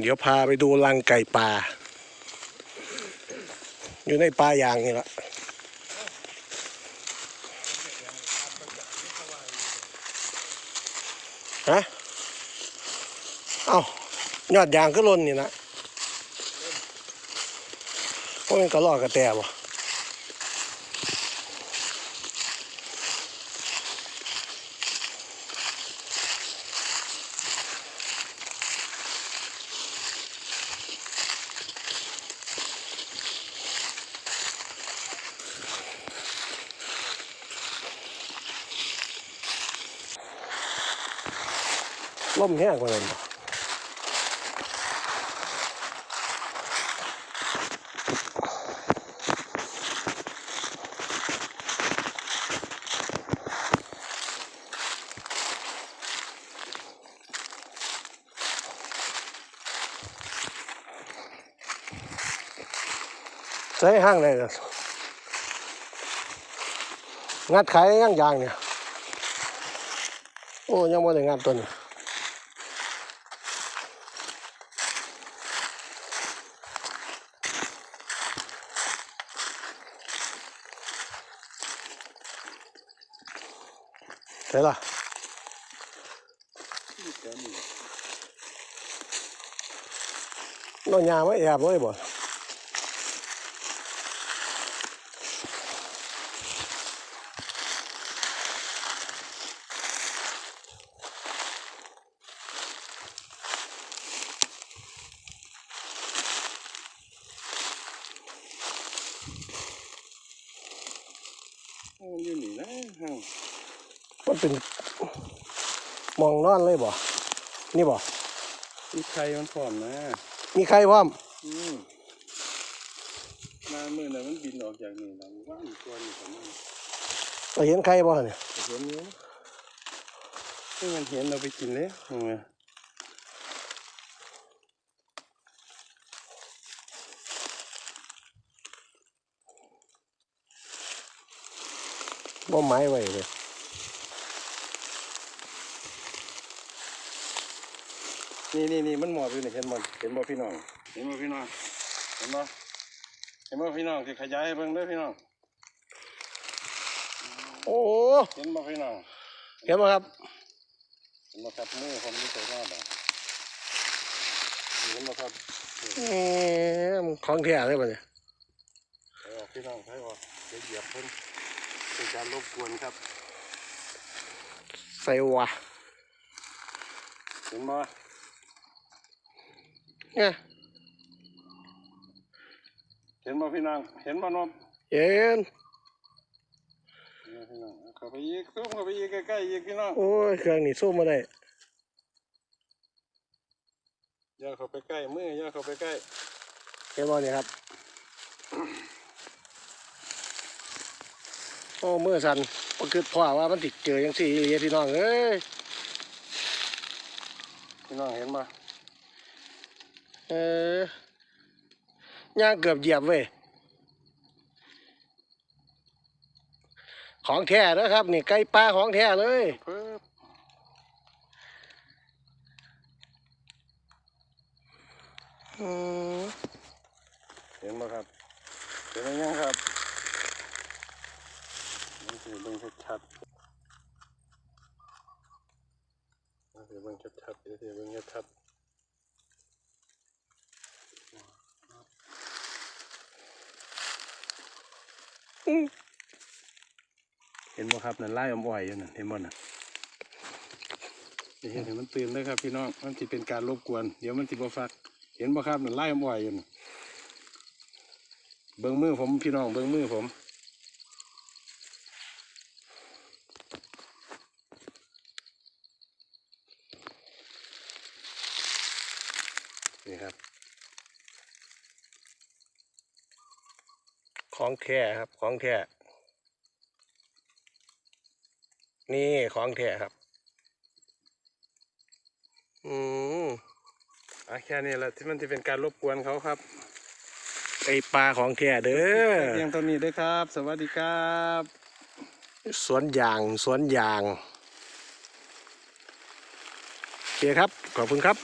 เดี๋ยวพาไปดูรังไก่ป่า อยู่ในป่ายางนี่ละฮะเอ้ายอดยางก็ล่นนี่นะพวกมันก็ลอกกระแตบ่ ล่มแห้งกว่านั้นใส่ห้างเลยกันงัดขายย่างยางเนี่ย โอ้ยังไม่ได้งัดตัวนี้ ใช่ล่ะน้องยาไม่แมันเป็นมองนอนเลยบ่ นี่บ่ มีไข่มันพร้อมนะมีใครพร้อม อืมมาเมื่อนั้นมันบินออกจากนี่แล้วว่างอยู่ตัวนี่ของมันเราเห็นใครบ่เนี่ยแต่ตัวนี้นี่มันเห็นเราไปกินเลยเห็นไหมบ่ไม้ไว้เลย นี่นี่นี่มันหมอบอยู่นี่เห็นบ่เห็นบ่พี่น้อง เห็นบ่พี่น้อง เห็นบ่เห็นบ่พี่น้องที่ขยายให้เบิ่งเด้อพี่น้อง โอ้เห็นบ่พี่น้อง เห็นบ่ครับ เห็นบ่ครับมือผมนี่ใส่หน้าบ่เห็นบ่ครับแหมของแท้เลยบ่เนี่ยใส่ออกพี่น้องใส่ออกเดี๋ยวเหยียบเพิ่นเป็นการรบกวนครับใส่วะเห็นบ่ เนี่ยเห็นบ่พี่น้องเห็นบ่นมเห็นเห็นบ่พี่น้องเข้าไปอีกซูมเข้าไปอีกใกล้ๆอีกพี่น้องโอ้ยเครื่องนี่สู้มาได้อย่าเข้าไปใกล้มืออย่าเข้าไปใกล้เห็นบ่เนี่ยครับโอ้มือสั่นบ่คือพ่อว่ามันติดเจอจังซี่อีหลีพี่น้องเอ้ยพี่น้องเห็นบ่ เออย่างเกือบเหยียบเว้ยของแท้เด้อครับนี่ไก่ปลาของแท้เลยเห็นบ่ครับเห็นหรือยังครับนี่คือเบิ่งชัดๆนี่คือเบิ่งชัดๆนี่คือเบิ่งชัดๆ เห็นบ่ครับนั่นไล่อมอ่อยอยู่นั่นเห็นบ่น่ะนี่เห็นเห้มันตื่นเลยครับพี่น้องมันจะเป็นการรบกวน เดี๋ยวมันจะบ่ฟัก เห็นบ่ครับนั่นไล่อมอ่อยอยู่นั่นเบิ้งมือผมพี่น้องเบิ้งมือผม ของแท้ครับ ของแท้นี่ของแท้ครับ อืมอะแค่นี้แหละที่มันจะเป็นการรบกวนเขาครับ ไอปลาของแท้เด้อเพียงเท่านี้เด้วยครับ สวัสดีครับ สวนยาง สวนยาง โอเคครับ ขอบคุณครับ